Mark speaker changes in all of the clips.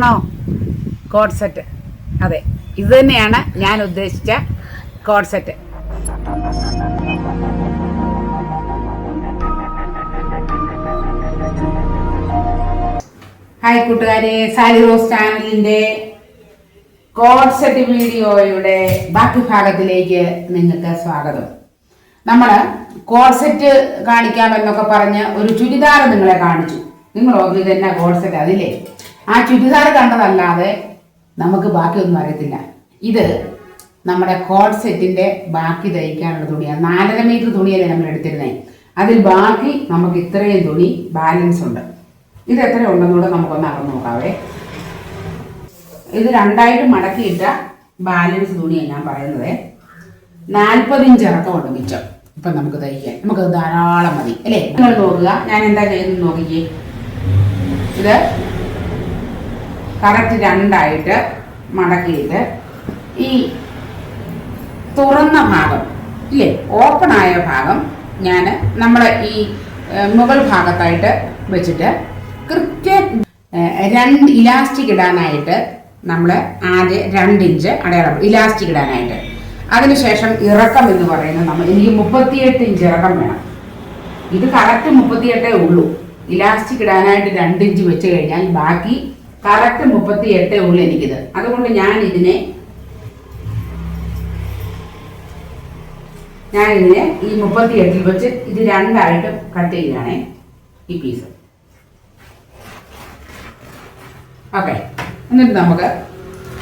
Speaker 1: ഇതാണോ code set അതെ. ഇത് തന്നെയാണ് ഞാൻ ഉദ്ദേശിച്ച കോഡ് സെറ്റ് ഹായ് കൂട്ടുകാരെ. സാലി റോസ് ചാനലിന്റെ കോഡ് സെറ്റ് വീഡിയോയുടെ ബാക്കി ഭാഗത്തിലേക്ക് നിങ്ങൾക്ക് സ്വാഗതം. നമ്മൾ കോഡ് സെറ്റ് കാണിക്കാമെന്നൊക്കെ പറഞ്ഞ് ഒരു ചുരിദാർ നിങ്ങളെ കാണിച്ചു. നിങ്ങൾ ഓർമ്മ തന്നെ കോഡ് സെറ്റ് അതില്ലേ? ആ ചുരിദാർ കണ്ടതല്ലാതെ നമുക്ക് ബാക്കിയൊന്നും അറിയത്തില്ല. ഇത് നമ്മുടെ കോഡ് സെറ്റിന്റെ ബാക്കി തയ്ക്കാനുള്ള തുണിയാണ്. നാലര മീറ്റർ തുണിയല്ലേ നമ്മൾ എടുത്തിരുന്നത് അതിൽ ബാക്കി നമുക്ക് ഇത്രയും തുണി ബാലൻസ് ഉണ്ട്. ഇത് എത്ര ഉണ്ടെന്നൂടെ നമുക്കൊന്ന് അറിഞ്ഞു നോക്കാവേ. ഇത് രണ്ടായിട്ട് മടക്കിയിട്ട ബാലൻസ് തുണിയാണ് ഞാൻ പറയുന്നത്. നാൽപ്പതിഞ്ച് ഇറക്കമുണ്ട് മിച്ചം. ഇപ്പം നമുക്ക് തയ്ക്കാൻ നമുക്ക് ധാരാളം മതി. അല്ലേ? നിങ്ങൾ നോക്കുക. ഞാൻ എന്താ ചെയ്യുന്നത് നോക്കിക്കേ. ഇത് കറക്റ്റ് രണ്ടായിട്ട് മടക്കിയിട്ട് ഈ തുറന്ന ഭാഗം ഇല്ലേ? ഓപ്പൺ ആയ ഭാഗം ഞാൻ നമ്മുടെ ഈ മുകൾ ഭാഗത്തായിട്ട് വെച്ചിട്ട് കൃത്യം രണ്ട് ഇലാസ്റ്റിക് ഇടാനായിട്ട് നമ്മൾ ആദ്യം രണ്ട് ഇഞ്ച് അടയാളം ഇലാസ്റ്റിക് ഇടാനായിട്ട്. അതിനുശേഷം ഇറക്കം എന്ന് പറയുന്നത് നമ്മൾ എനിക്ക് മുപ്പത്തിയെട്ട് ഇഞ്ച് ഇറക്കം വേണം. ഇത് കറക്റ്റ് മുപ്പത്തിയെട്ടേ ഉള്ളൂ. ഇലാസ്റ്റിക് ഇടാനായിട്ട് രണ്ട് ഇഞ്ച് വെച്ച് കഴിഞ്ഞാൽ ബാക്കി കറക്റ്റ് മുപ്പത്തി എട്ടേ ഉള്ളൂ എനിക്കിത്. അതുകൊണ്ട് ഞാൻ ഇതിനെ ഞാൻ ഇതിനെ ഈ മുപ്പത്തി എട്ടിൽ വെച്ച് ഇത് രണ്ടായിട്ട് കട്ട് ചെയ്യുകയാണേ ഈ പീസ് ഓക്കെ എന്നിട്ട് നമുക്ക്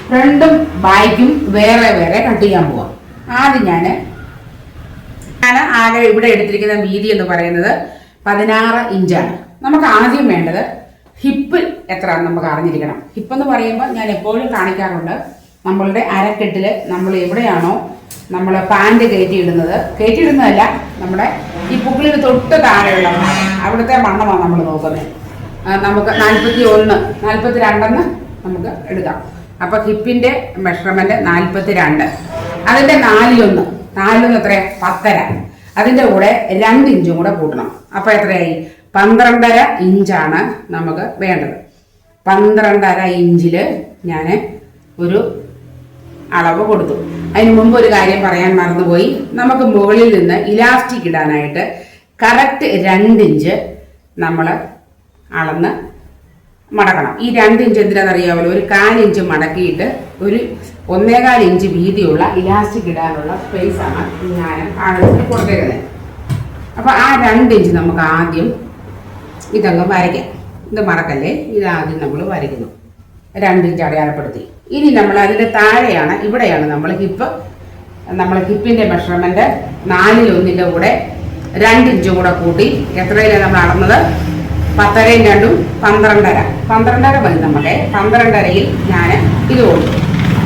Speaker 1: ഫ്രണ്ടും ബാക്കും വേറെ വേറെ കട്ട് ചെയ്യാൻ പോവാം. ആദ്യം ഞാൻ ഞാൻ ആകെ ഇവിടെ എടുത്തിരിക്കുന്ന വീതി എന്ന് പറയുന്നത് പതിനാറ് ഇഞ്ചാണ്. നമുക്ക് ആദ്യം വേണ്ടത് ഹിപ്പ് എത്ര നമുക്ക് അറിഞ്ഞിരിക്കണം. ഹിപ്പ് എന്ന് പറയുമ്പോൾ ഞാൻ എപ്പോഴും കാണിക്കാറുണ്ട് നമ്മളുടെ അരക്കെട്ടിൽ നമ്മൾ എവിടെയാണോ നമ്മൾ പാന്റ് കയറ്റിയിടുന്നത്. കയറ്റിയിടുന്നതല്ല നമ്മുടെ ഈ പുക്കിളിന് തൊട്ട് താഴെയുള്ള അവിടുത്തെ വണ്ണമാണ് നമ്മൾ നോക്കുന്നത്. നമുക്ക് നാൽപ്പത്തി ഒന്ന് നാൽപ്പത്തി രണ്ടെന്ന് നമുക്ക് എടുക്കാം. അപ്പൊ ഹിപ്പിന്റെ മെഷർമെന്റ് നാൽപ്പത്തി രണ്ട് അതിന്റെ നാലിലൊന്ന് നാലിലൊന്ന് എത്ര പത്തര. അതിന്റെ കൂടെ രണ്ട് ഇഞ്ചും കൂടെ കൂട്ടണം. അപ്പൊ എത്രയായി? പന്ത്രണ്ടര ഇഞ്ചാണ് നമുക്ക് വേണ്ടത്. പന്ത്രണ്ടര ഇഞ്ചിൽ ഞാൻ ഒരു അളവ് കൊടുത്തു. അതിന് മുമ്പ് ഒരു കാര്യം പറയാൻ മറന്നുപോയി. നമുക്ക് മുകളിൽ നിന്ന് ഇലാസ്റ്റിക് ഇടാനായിട്ട് കറക്റ്റ് രണ്ട് ഇഞ്ച് നമ്മൾ അളന്ന് മടക്കണം. ഈ രണ്ട് ഇഞ്ച് എന്തിനാണെന്നറിയാമല്ലോ? ഒരു കാലിഞ്ച് മടക്കിയിട്ട് ഒരു ഒന്നേകാൽ ഇഞ്ച് വീതിയുള്ള ഇലാസ്റ്റിക് ഇടാനുള്ള സ്പേസ് ആണ് ഞാൻ ആഴത്തിന് കൊടുത്തേക്കുന്നത്. അപ്പോൾ ആ രണ്ട് ഇഞ്ച് നമുക്ക് ആദ്യം ഇതങ്ങ് വരയ്ക്കാം. ഇത് മറക്കല്ലേ? ഇത് ആദ്യം നമ്മൾ വരയ്ക്കുന്നു. രണ്ടിന്റെ അടയാളപ്പെടുത്തി ഇനി നമ്മൾ അതിന്റെ താഴെയാണ് ഇവിടെയാണ് നമ്മൾ ഹിപ്പ്. നമ്മൾ ഹിപ്പിന്റെ മെഷർമെന്റ് നാലിലൊന്നിന്റെ കൂടെ രണ്ടിഞ്ച് കൂടെ കൂട്ടി എത്രയിലാണ് നമ്മൾ അളന്നത്? പത്തരയും രണ്ടും പന്ത്രണ്ടര. പന്ത്രണ്ടര മതി നമ്മുടെ. പന്ത്രണ്ടരയിൽ ഞാൻ ഇത് കൊടുത്തു.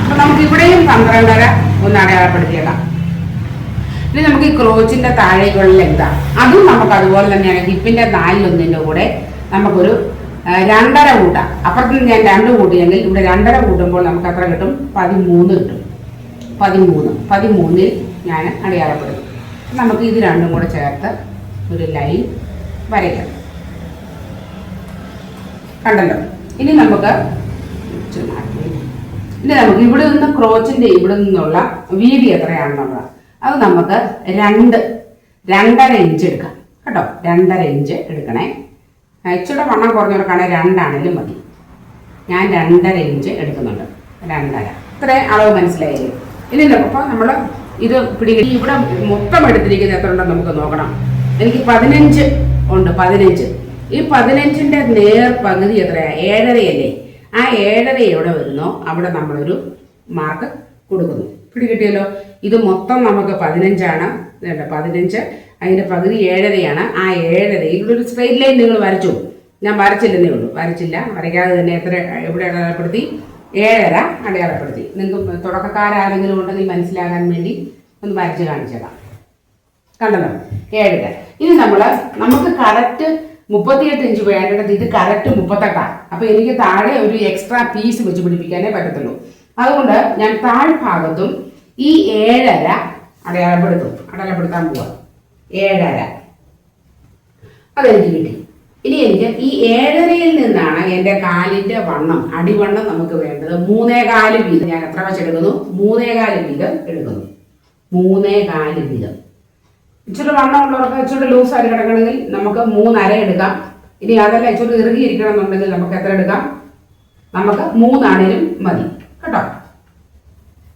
Speaker 1: അപ്പം നമുക്ക് ഇവിടെയും പന്ത്രണ്ടര ഒന്ന് അടയാളപ്പെടുത്തിയേക്കാം. ഇനി നമുക്ക് ഈ ക്രോച്ചിന്റെ താഴേക്കുള്ള ലെങ്താണ് അതും നമുക്ക് അതുപോലെ തന്നെയാണ് ഹിപ്പിന്റെ നാലിലൊന്നിന്റെ കൂടെ നമുക്കൊരു രണ്ടര കൂട്ടാം. അപ്പുറത്ത് ഞാൻ രണ്ട് കൂട്ടിയെങ്കിൽ ഇവിടെ രണ്ടര കൂട്ടുമ്പോൾ നമുക്ക് എത്ര കിട്ടും? പതിമൂന്ന് കിട്ടും. പതിമൂന്ന്. പതിമൂന്നിൽ ഞാൻ അടയാളപ്പെടുത്തും. നമുക്ക് ഇത് രണ്ടും കൂടെ ചേർത്ത് ഒരു ലൈൻ വരയ്ക്കാം. കണ്ടല്ലോ? ഇനി നമുക്ക്. ഇനി നമുക്ക് ഇവിടെ നിന്ന് ക്രോച്ചിന്റെ ഇവിടെ നിന്നുള്ള വീതി എത്രയാണെന്നുള്ളത് അത് നമുക്ക് രണ്ട് രണ്ടര ഇഞ്ച് എടുക്കാം. കേട്ടോ? രണ്ടര ഇഞ്ച് എടുക്കണേ. ഇച്ചിരി വണ്ണം കുറഞ്ഞവർക്കാണെങ്കിൽ രണ്ടാണെങ്കിലും മതി. ഞാൻ രണ്ടര ഇഞ്ച് എടുക്കുന്നുണ്ട്. രണ്ടര. ഇത്രയും അളവ് മനസ്സിലായില്ലേ? ഇല്ലല്ലോ അപ്പോൾ നമ്മൾ ഇത് പിടികി ഇവിടെ മൊത്തം എടുത്തിരിക്കുന്നത് എത്ര ഉണ്ടെന്ന് നമുക്ക് നോക്കണം. എനിക്ക് പതിനഞ്ച് ഉണ്ട് പതിനഞ്ച്. ഈ പതിനഞ്ചിന്റെ നേർ പകുതി എത്രയാണ് ഏഴരയല്ലേ? ആ ഏഴര എവിടെ വരുന്നോ അവിടെ നമ്മളൊരു മാർക്ക് കൊടുക്കുന്നു. പിടികിട്ടിയല്ലോ ഇത് മൊത്തം നമുക്ക് പതിനഞ്ചാണ്. പതിനഞ്ച്. അതിന്റെ പകുതി ഏഴരയാണ്. ആ ഒരു സ്ട്രെയിറ്റ് ലൈൻ നിങ്ങൾ വരച്ചു. ഞാൻ വരച്ചില്ലെന്നേ ഉള്ളൂ. വരച്ചില്ല. വരയ്ക്കാതെ തന്നെ എത്ര എവിടെ അടയാളപ്പെടുത്തി? ഏഴര അടയാളപ്പെടുത്തി. നിങ്ങൾക്ക് തുടക്കക്കാരാരെങ്കിലും ഉണ്ടെങ്കിൽ മനസ്സിലാകാൻ വേണ്ടി ഒന്ന് വരച്ച് കാണിച്ചേക്കാം. കണ്ടല്ലോ? ഏഴര. ഇനി നമ്മൾ നമുക്ക് കറക്റ്റ് മുപ്പത്തിയെട്ട് ഇഞ്ച് വേണ്ടത് ഇത് കറക്റ്റ് മുപ്പത്തെട്ടാണ് അപ്പോൾ എനിക്ക് താഴെ ഒരു എക്സ്ട്രാ പീസ് വെച്ച് പിടിപ്പിക്കാനേ പറ്റത്തുള്ളൂ. അതുകൊണ്ട് ഞാൻ താഴ്ഭാഗത്തും ഈ ഏഴര അടയാളപ്പെടുത്തും. അടയാളപ്പെടുത്താൻ പോവാ. ഏഴര. അതെനിക്ക് കിട്ടി. ഇനി എനിക്ക് ഈ ഏഴരയിൽ നിന്നാണ് എന്റെ കാലിന്റെ വണ്ണം അടിവണ്ണം നമുക്ക് വേണ്ടത്. മൂന്നേകാൽ വീതം. ഞാൻ എത്ര വെച്ചെടുക്കുന്നു മൂന്നേകാൽ വീതം എടുക്കുന്നു. മൂന്നേകാൽ വീതം. ഇച്ചിരി വണ്ണം ഉള്ളവർക്ക് ഇച്ചിരി ലൂസായിട്ട് കിടക്കണമെങ്കിൽ നമുക്ക് മൂന്നര എടുക്കാം. ഇനി അതല്ല ഇച്ചിരി ഇറുകിയിരിക്കണം എന്നുണ്ടെങ്കിൽ നമുക്ക് എത്ര എടുക്കാം? നമുക്ക് മൂന്നാണേലും മതി. കേട്ടോ?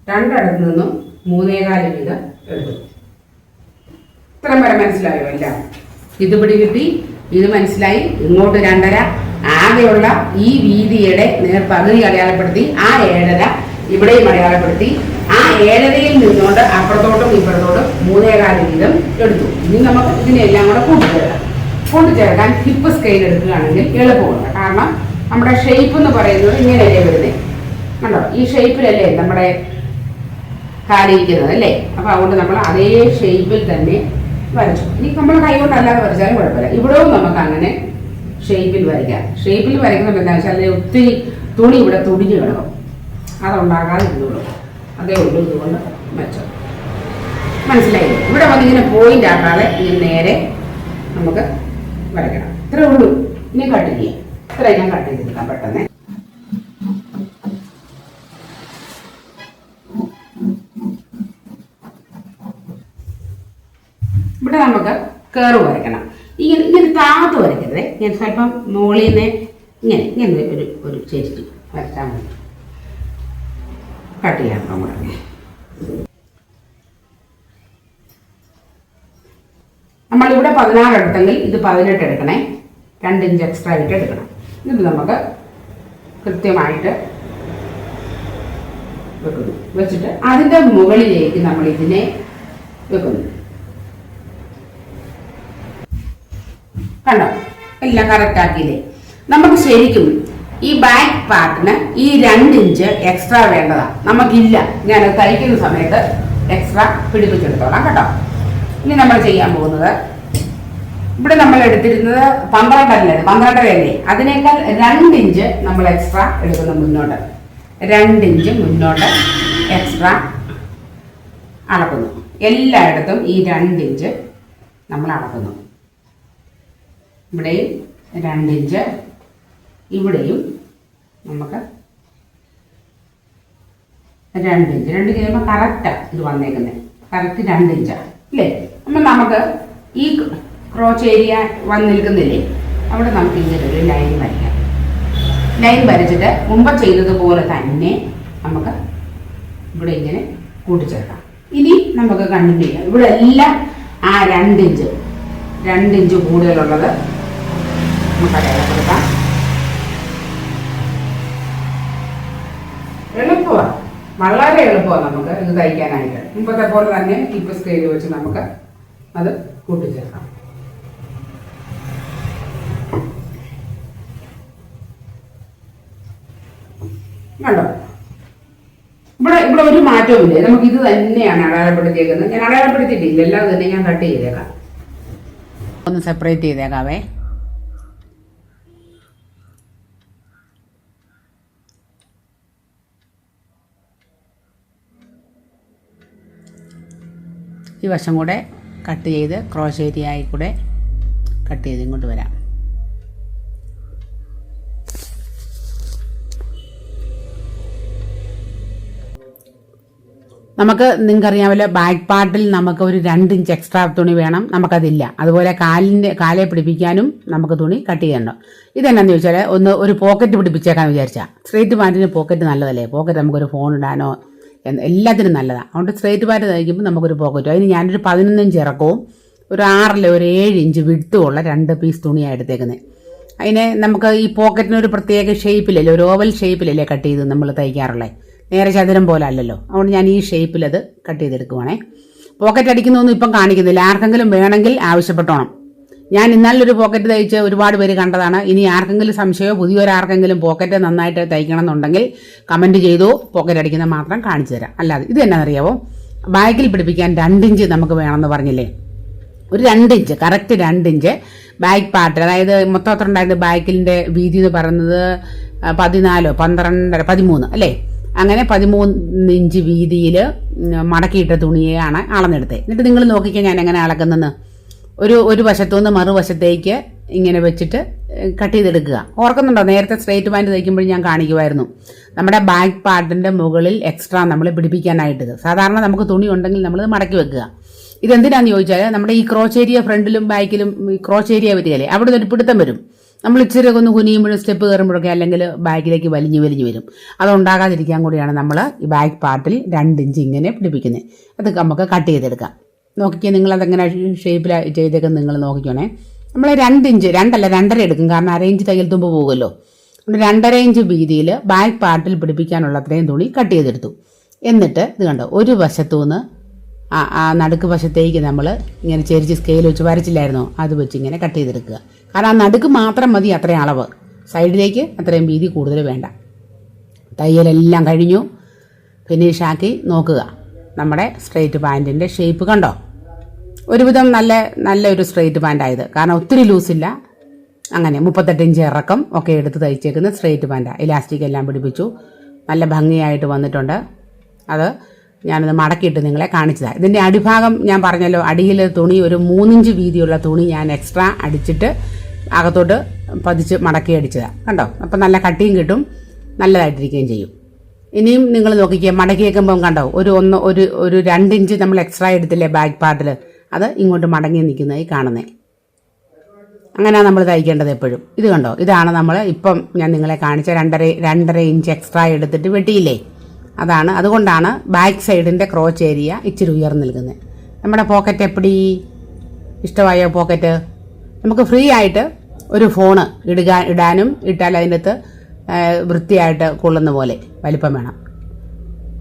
Speaker 1: രണ്ടിടത്ത് നിന്നും മൂന്നേകാൽ വീതം എടുക്കും ഇത്രയും വരെ മനസ്സിലായോ എല്ലാം? ഇത് പിടി കിട്ടി. ഇത് മനസ്സിലായി. ഇങ്ങോട്ട് രണ്ടര. ആകെയുള്ള ഈ വീതിയുടെ നേർ പകുതി അടയാളപ്പെടുത്തി ആ ഏഴര ഇവിടെയും അടയാളപ്പെടുത്തി. ആ ഏഴരയിൽ നിന്നുകൊണ്ട് അപ്പുറത്തോട്ടും ഇപ്പുറത്തോട്ടും മൂന്നേകാൽ വീതം എടുത്തു. ഇനി നമുക്ക് ഇതിനെല്ലാം കൂടെ കൂട്ടിച്ചേർക്കാം. കൂട്ടിച്ചേർക്കാൻ ഹിപ്പ് സ്കെയിൽ എടുക്കുകയാണെങ്കിൽ എളുപ്പമുണ്ട് കാരണം നമ്മുടെ ഷേപ്പ് എന്ന് പറയുന്നത് ഇങ്ങനെയല്ലേ വരുന്നത് കണ്ടോ? ഈ ഷേപ്പിലല്ലേ നമ്മുടെ കാലിരിക്കുന്നത് അല്ലേ? അപ്പൊ അതുകൊണ്ട് നമ്മൾ അതേ ഷേപ്പിൽ തന്നെ വരച്ചു. ഇനി നമ്മൾ കൈ കൊണ്ടല്ലാതെ വരച്ചാലും കുഴപ്പമില്ല. ഇവിടെയും നമുക്ക് അങ്ങനെ ഷേപ്പിൽ വരയ്ക്കാം. ഷേപ്പിൽ വരയ്ക്കുന്നത് എന്താ വെച്ചാൽ ഒത്തിരി തുണി ഇവിടെ തുടിഞ്ഞു കിടക്കും. അതുണ്ടാകാതെ ഇരുന്നുള്ളൂ അതേ ഉള്ളൂ ഇതുകൊണ്ട് മെച്ചം. മനസ്സിലായി ഇവിടെ വന്ന് ഇങ്ങനെ പോയിന്റ് ആക്കാതെ ഇങ്ങനെ നേരെ നമുക്ക് വരയ്ക്കണം. ഇത്രേ ഉള്ളൂ. ഇനി കട്ട് ചെയ്യാം. ഇത്രയും ഞാൻ കട്ട് ചെയ്തെടുക്കാം പെട്ടെന്ന്. ഇവിടെ നമുക്ക് കയറ് വരയ്ക്കണം. ഇങ്ങനെ ഇങ്ങനെ താത്ത് വരയ്ക്കരുത്. ഞാൻ സ്വല്പം മുകളിൽ നിന്ന് ഇങ്ങനെ ഇങ്ങനെ ഒരു ഒരു ചേച്ചി വരച്ചാൽ മതി. കട്ട് ചെയ്യാം നമ്മുടെ നമ്മളിവിടെ പതിനാറ് എടുത്തെങ്കിൽ ഇത് പതിനെട്ട് എടുക്കണേ. രണ്ട് ഇഞ്ച് എക്സ്ട്രാ ആയിട്ട് എടുക്കണം. ഇത് നമുക്ക് കൃത്യമായിട്ട് വെക്കുന്നു. വെച്ചിട്ട് അതിന്റെ മുകളിലേക്ക് നമ്മൾ ഇതിനെ വെക്കുന്നു. കണ്ടോ? എല്ലാം കറക്റ്റ് ആക്കിയില്ലേ? നമുക്ക് ശരിക്കും ഈ ബാക്ക് പാർട്ടിന് ഈ രണ്ട് ഇഞ്ച് എക്സ്ട്രാ വേണ്ടതാ. നമുക്കില്ല. ഞാൻ തയ്ക്കുന്ന സമയത്ത് എക്സ്ട്രാ പിടിപ്പിച്ചെടുത്തോളാം കേട്ടോ. ഇനി നമ്മൾ ചെയ്യാൻ പോകുന്നത് ഇവിടെ നമ്മൾ എടുത്തിരുന്നത് പന്ത്രണ്ടല്ലേ പന്ത്രണ്ടരയല്ലേ? അതിനേക്കാൾ രണ്ട് ഇഞ്ച് നമ്മൾ എക്സ്ട്രാ എടുക്കുന്നു മുന്നോട്ട്. രണ്ട് ഇഞ്ച് മുന്നോട്ട് എക്സ്ട്രാ അളക്കുന്നു. എല്ലായിടത്തും ഈ രണ്ട് ഇഞ്ച് നമ്മൾ അളക്കുന്നു. ഇവിടെയും രണ്ട് ഇഞ്ച് ഇവിടെയും നമുക്ക് രണ്ട് ഇഞ്ച് രണ്ട് കഴിയുമ്പോൾ കറക്റ്റാണ് ഇത് വന്നേക്കുന്നത് കറക്റ്റ് രണ്ട് ഇഞ്ചാണ് അല്ലേ? അപ്പം നമുക്ക് ഈ ക്രോച്ച് ഏരിയ വന്ന് നിൽക്കുന്നില്ലേ? അവിടെ നമുക്ക് ഇങ്ങനെ ഒരു ലൈൻ വരയ്ക്കാം. ലൈൻ വരച്ചിട്ട് മുമ്പ് ചെയ്തതുപോലെ തന്നെ നമുക്ക് ഇവിടെ ഇങ്ങനെ കൂട്ടിച്ചേർക്കാം. ഇനി നമുക്ക് കണ്ടിന്യൂ ചെയ്യാം. ഇവിടെ എല്ലാം ആ രണ്ട് ഇഞ്ച് രണ്ട് ഇഞ്ച് കൂടുതലുള്ളത് അടയാളപ്പെടുത്താം എളുപ്പമാണ് വളരെ എളുപ്പമാണ് നമുക്ക് ഇത് തയ്ക്കാനായിട്ട്. മുമ്പത്തെ പോലെ തന്നെ ടിപ്പ് സ്കെയിൽ വെച്ച് നമുക്ക് അത് കൂട്ടിച്ചേർക്കാം. കണ്ടോ? ഇവിടെ ഇവിടെ ഒരു മാറ്റവുമില്ല? നമുക്ക് ഇത് തന്നെയാണ് അടയാളപ്പെടുത്തിയേക്കുന്നത്. ഞാൻ അടയാളപ്പെടുത്തിയിട്ടില്ല. എല്ലാം തന്നെ ഞാൻ കട്ട് ചെയ്തേക്കാം. ഒന്ന് സെപ്പറേറ്റ് ചെയ്തേക്കാവേ. ഈ വശം കൂടെ കട്ട് ചെയ്ത് ക്രോസ് ഏരിയയിൽ കൂടെ കട്ട് ചെയ്ത് ഇങ്ങോട്ട് വരാം. നമുക്ക് നിങ്ങൾക്കറിയാമല്ലോ ബാക്ക് പാർട്ടിൽ നമുക്ക് ഒരു രണ്ട് ഇഞ്ച് എക്സ്ട്രാ തുണി വേണം. നമുക്കതില്ല. അതുപോലെ കാലിന്റെ കാലെ പിടിപ്പിക്കാനും നമുക്ക് തുണി കട്ട് ചെയ്യണം ഇതെന്നാന്ന് ചോദിച്ചാൽ ഒന്ന് ഒരു പോക്കറ്റ് പിടിപ്പിച്ചേക്കാന്ന് വിചാരിച്ചാൽ സ്ട്രേറ്റ് പാന്റിന് പോക്കറ്റ് നല്ലതല്ലേ? പോക്കറ്റ് നമുക്കൊരു ഫോൺ ഇടാനോ എല്ലാത്തിനും നല്ലതാണ് അതുകൊണ്ട് സ്ട്രേറ്റ് പാറ്റ് തയ്ക്കുമ്പോൾ നമുക്കൊരു പോക്കറ്റ് അതിന് ഞാനൊരു പതിനൊന്നിഞ്ച് ഇറക്കവും ഒരു ആറിലെ ഒരു ഏഴ് ഇഞ്ച് വിടുത്തുമുള്ള രണ്ട് പീസ് തുണിയാണ് എടുത്തേക്കുന്നത് അതിനെ നമുക്ക് ഈ പോക്കറ്റിന് ഒരു പ്രത്യേക ഷേപ്പിലല്ലേ ഒരു ഓവൽ ഷേപ്പിലല്ലേ കട്ട് ചെയ്ത് നമ്മൾ തയ്ക്കാറുള്ളത് നേരെ ചതുരം പോലെ അല്ലല്ലോ. അതുകൊണ്ട് ഞാൻ ഈ ഷേപ്പിൽ അത് കട്ട് ചെയ്തെടുക്കുവാണേ. പോക്കറ്റ് അടിക്കുന്നൊന്നും ഇപ്പം കാണിക്കുന്നില്ല. ആർക്കെങ്കിലും വേണമെങ്കിൽ ആവശ്യപ്പെട്ടോണം. ഞാൻ ഇന്നാലൊരു പോക്കറ്റ് തയ്ച്ച് ഒരുപാട് പേര് കണ്ടതാണ്. ഇനി ആർക്കെങ്കിലും സംശയമോ പുതിയൊരാർക്കെങ്കിലും പോക്കറ്റ് നന്നായിട്ട് തയ്ക്കണം എന്നുണ്ടെങ്കിൽ കമന്റ് ചെയ്തു. പോക്കറ്റ് അടിക്കുന്നത് മാത്രം കാണിച്ചു തരാം. അല്ലാതെ ഇത് എന്നാണെന്നറിയാവോ ബാഗിൽ പിടിപ്പിക്കാൻ രണ്ടിഞ്ച് നമുക്ക് വേണമെന്ന് പറഞ്ഞില്ലേ? ഒരു രണ്ടിഞ്ച് കറക്റ്റ് രണ്ടിഞ്ച് ബാക്ക് പാർട്ട് അതായത് മൊത്തം അത്ര ഉണ്ടായിരുന്ന? ബാക്കിലിന്റെ വീതി എന്ന് പറയുന്നത് പതിനാലോ പന്ത്രണ്ടര പതിമൂന്ന് അല്ലേ? അങ്ങനെ പതിമൂന്ന് ഇഞ്ച് വീതിയിൽ മടക്കിയിട്ട തുണിയെയാണ് അളന്നെടുത്തത്. എന്നിട്ട് നിങ്ങൾ നോക്കിക്കാൻ ഞാൻ എങ്ങനെ അളക്കുന്നെന്ന്. ഒരു ഒരു വശത്തുനിന്ന് മറുവശത്തേക്ക് ഇങ്ങനെ വെച്ചിട്ട് കട്ട് ചെയ്തെടുക്കുക. ഓർക്കുന്നുണ്ടോ? നേരത്തെ സ്ട്രേറ്റ് പാന്റ് തയ്ക്കുമ്പോൾ ഞാൻ കാണിക്കുമായിരുന്നു. നമ്മുടെ ബാക്ക് പാർട്ടിന്റെ മുകളിൽ എക്സ്ട്രാ നമ്മൾ പിടിപ്പിക്കാനായിട്ട് സാധാരണ നമുക്ക് തുണി ഉണ്ടെങ്കിൽ നമ്മൾ മടക്കി വെക്കുക. ഇതെന്തിനാന്ന് ചോദിച്ചാൽ നമ്മുടെ ഈ ക്രോച്ച് ഏരിയ ഫ്രണ്ടിലും ബാക്കിലും ഈ ക്രോച്ച് ഏരിയ വരികയല്ലേ അവിടെ ഒരു പിടുത്തം വരും. നമ്മൾ ഇച്ചിരി ഒന്ന് കുനിയുമ്പോഴും സ്റ്റെപ്പ് കയറുമ്പോഴൊക്കെ അല്ലെങ്കിൽ ബാക്കിലേക്ക് വലിഞ്ഞു വലിഞ്ഞു വരും. അതുണ്ടാകാതിരിക്കാൻ കൂടിയാണ് നമ്മൾ ഈ ബാക്ക് പാർട്ടിൽ രണ്ട് ഇഞ്ച് ഇങ്ങനെ പിടിപ്പിക്കുന്നത്. അത് നമുക്ക് കട്ട് ചെയ്തെടുക്കാം. നോക്കിക്കേ നിങ്ങൾ അതെങ്ങനെ ഷേപ്പിൽ ചെയ്തേക്കുന്നത് നിങ്ങൾ നോക്കിക്കോണേ. നമ്മൾ രണ്ട് ഇഞ്ച് രണ്ടല്ല രണ്ടര എടുക്കും. കാരണം അര ഇഞ്ച് തയ്യൽ തുമ്പ് പോകുമല്ലോ. നമ്മൾ രണ്ടര ഇഞ്ച് വീതിയിൽ ബാക്ക് പാർട്ടിൽ പിടിപ്പിക്കാനുള്ള അത്രയും തുണി കട്ട് ചെയ്തെടുത്തു. എന്നിട്ട് ഇത് കണ്ടോ ഒരു വശത്തു നിന്ന് ആ ആ നടുക്ക് വശത്തേക്ക് നമ്മൾ ഇങ്ങനെ ചെരിച്ച് സ്കെയിൽ വെച്ച് വരച്ചില്ലായിരുന്നോ? അത് വെച്ച് ഇങ്ങനെ കട്ട് ചെയ്തെടുക്കുക. കാരണം ആ നടുക്ക് മാത്രം മതി അത്രയും അളവ്. സൈഡിലേക്ക് അത്രയും വീതി കൂടുതൽ വേണ്ട. തയ്യലെല്ലാം കഴിഞ്ഞു. ഫിനിഷാക്കി നോക്കുക. നമ്മുടെ സ്ട്രെയിറ്റ് പാന്റിന്റെ ഷേപ്പ് കണ്ടോ? ഒരുവിധം നല്ല നല്ലൊരു സ്ട്രെയിറ്റ് പാന്റായത് കാരണം ഒത്തിരി ലൂസില്ല അങ്ങനെ മുപ്പത്തെട്ട് ഇഞ്ച് ഇറക്കം ഒക്കെ എടുത്ത് തയ്ച്ചേക്കുന്ന സ്ട്രെയിറ്റ് പാന്റാണ് ഇലാസ്റ്റിക് എല്ലാം പിടിപ്പിച്ചു. നല്ല ഭംഗിയായിട്ട് വന്നിട്ടുണ്ട്. അത് ഞാനത് മടക്കിയിട്ട് നിങ്ങളെ കാണിച്ചതാണ് ഇതിന്റെ അടിഭാഗം ഞാൻ പറഞ്ഞല്ലോ അടിയിൽ തുണി ഒരു മൂന്നിഞ്ച് വീതിയുള്ള തുണി ഞാൻ എക്സ്ട്രാ അടിച്ചിട്ട് അകത്തോട്ട് പതിച്ച് മടക്കി അടിച്ചതാണ് കണ്ടോ? അപ്പം നല്ല കട്ടിയും കിട്ടും. നല്ലതായിട്ടിരിക്കുകയും ചെയ്യും. ഇനിയും നിങ്ങൾ നോക്കിക്കുക മടക്കി വെക്കുമ്പം കണ്ടോ ഒരു ഒന്ന് ഒരു ഒരു രണ്ടിഞ്ച് നമ്മൾ എക്സ്ട്രാ എടുത്തില്ലേ ബാക്ക് പാർട്ടിൽ അത് ഇങ്ങോട്ട് മടങ്ങി നിൽക്കുന്നതായി കാണുന്നേ. അങ്ങനെയാണ് നമ്മൾ തയ്ക്കേണ്ടത് എപ്പോഴും. ഇത് കണ്ടോ? ഇതാണ് നമ്മൾ ഇപ്പം ഞാൻ നിങ്ങളെ കാണിച്ച രണ്ടര രണ്ടര ഇഞ്ച് എക്സ്ട്രാ എടുത്തിട്ട് വെട്ടിയില്ലേ? അതാണ്. അതുകൊണ്ടാണ് ബാക്ക് സൈഡിന്റെ ക്രോച്ച് ഏരിയ ഇച്ചിരി ഉയർന്നു നിൽക്കുന്നത് നമ്മുടെ പോക്കറ്റ് എപ്പടി? ഇഷ്ടമായോ പോക്കറ്റ് നമുക്ക് ഫ്രീ ആയിട്ട് ഒരു ഫോണ് ഇടുക ഇടാനും ഇട്ടാൽ അതിനകത്ത് വൃത്തിയായിട്ട് കൊള്ളുന്ന പോലെ വലിപ്പം വേണം.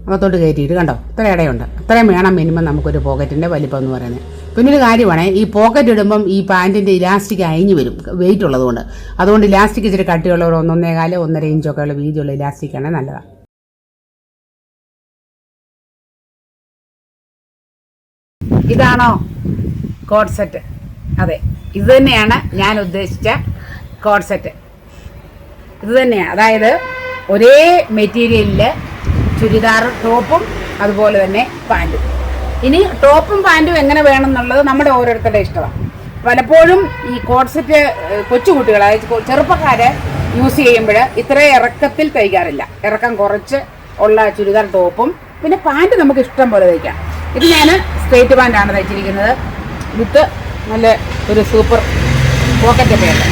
Speaker 1: അകത്തോട്ട് കയറ്റിയിട്ട് കണ്ടോ? ഇത്ര ഇടയുണ്ട്. അത്രയും വേണം മിനിമം നമുക്കൊരു പോക്കറ്റിന്റെ വലിപ്പം എന്ന് പറയുന്നത്. പിന്നെ ഒരു കാര്യമാണ് ഈ പോക്കറ്റ് ഇടുമ്പം ഈ പാന്റിന്റെ ഇലാസ്റ്റിക് അയഞ്ഞു വരും വെയിറ്റ് ഉള്ളതുകൊണ്ട്. അതുകൊണ്ട് ഇലാസ്റ്റിക് ഇച്ചിരി കട്ടിയുള്ളവർ ഒന്നൊന്നേ ഒന്നൊന്നേകാൽ ഒന്നര ഇഞ്ചൊക്കെ ഉള്ള വീതിയുള്ള ഇലാസ്റ്റിക്കാണ് നല്ലതാണ് ഇതാണോ കോഡ് സെറ്റ് അതെ ഇത് തന്നെയാണ് ഞാൻ ഉദ്ദേശിച്ച കോഡ് സെറ്റ് ഇത് തന്നെയാണ് അതായത് ഒരേ മെറ്റീരിയലിൽ ചുരിദാർ ടോപ്പും അതുപോലെ തന്നെ പാന്റും ഇനി ടോപ്പും പാന്റും എങ്ങനെ വേണം എന്നുള്ളത് നമ്മുടെ ഓരോരുത്തരുടെ ഇഷ്ടമാണ് പലപ്പോഴും ഈ കോഡ്സെറ്റ് കൊച്ചുകുട്ടികൾ അതായത് ചെറുപ്പക്കാരെ യൂസ് ചെയ്യുമ്പോൾ ഇത്ര ഇറക്കത്തിൽ തയ്ക്കാറില്ല. ഇറക്കം കുറച്ച് ഉള്ള ചുരിദാർ ടോപ്പും പിന്നെ പാന്റ് നമുക്ക് ഇഷ്ടം പോലെ തയ്ക്കാം. ഇത് ഞാൻ സ്ട്രേറ്റ് പാന്റാണ് തയ്ച്ചിരിക്കുന്നത്. വിത്ത് നല്ല ഒരു സൂപ്പർ പോക്കറ്റൊക്കെ ഉണ്ട്.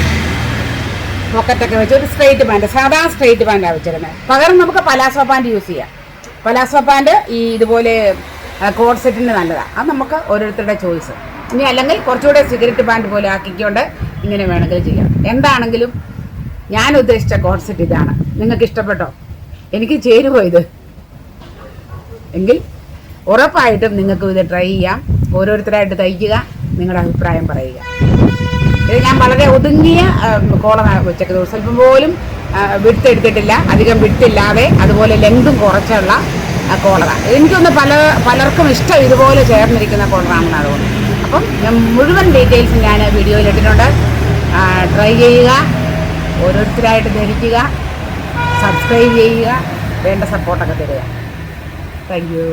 Speaker 1: പോക്കറ്റൊക്കെ വെച്ച് ഒരു സ്ട്രെയിറ്റ് പാന്റ് സാധാ സ്ട്രെയിറ്റ് പാന്റാണ് വെച്ചിരുന്നത്. പകരം നമുക്ക് പലാസോ പാന്റ് യൂസ് ചെയ്യാം. പലാസോ പാന്റ് ഈ ഇതുപോലെ കോഡ് സെറ്റിന് നല്ലതാണ് അത് നമുക്ക് ഓരോരുത്തരുടെ ചോയ്സ് ഇനി അല്ലെങ്കിൽ കുറച്ചുകൂടെ സിഗരറ്റ് പാന്റ് പോലെ ആക്കിക്കൊണ്ട് ഇങ്ങനെ വേണമെങ്കിൽ ചെയ്യാം. എന്താണെങ്കിലും ഞാൻ ഉദ്ദേശിച്ച കോഡ് സെറ്റ് ഇതാണ്. നിങ്ങൾക്ക് ഇഷ്ടപ്പെട്ടോ? എനിക്ക് ചേരുവോ ഇത്? എങ്കിൽ ഉറപ്പായിട്ടും നിങ്ങൾക്ക് ഇത് ട്രൈ ചെയ്യാം. ഓരോരുത്തരായിട്ട് തയ്ക്കുക നിങ്ങളുടെ അഭിപ്രായം പറയുക. ഇത് ഞാൻ വളരെ ഒതുങ്ങിയ കോള ഉച്ചയ്ക്ക് സ്വല്പം പോലും വിട്ട് എടുത്തിട്ടില്ല അധികം വിട്ടില്ലാതെ അതുപോലെ ലെങ്തും കുറച്ചുള്ള കോളറാണ് എനിക്കൊന്ന് പല പലർക്കും ഇഷ്ടം ഇതുപോലെ ചേർന്നിരിക്കുന്ന കോളറാണെന്ന് അതുകൊണ്ട്. അപ്പം ഞാൻ മുഴുവൻ ഡീറ്റെയിൽസ് ഞാൻ വീഡിയോയിൽ ഇട്ടിട്ടുണ്ട്. ട്രൈ ചെയ്യുക. ഓരോരുത്തരായിട്ട് ധരിക്കുക. സബ്സ്ക്രൈബ് ചെയ്യുക. വേണ്ട സപ്പോർട്ടൊക്കെ തരിക. Thank you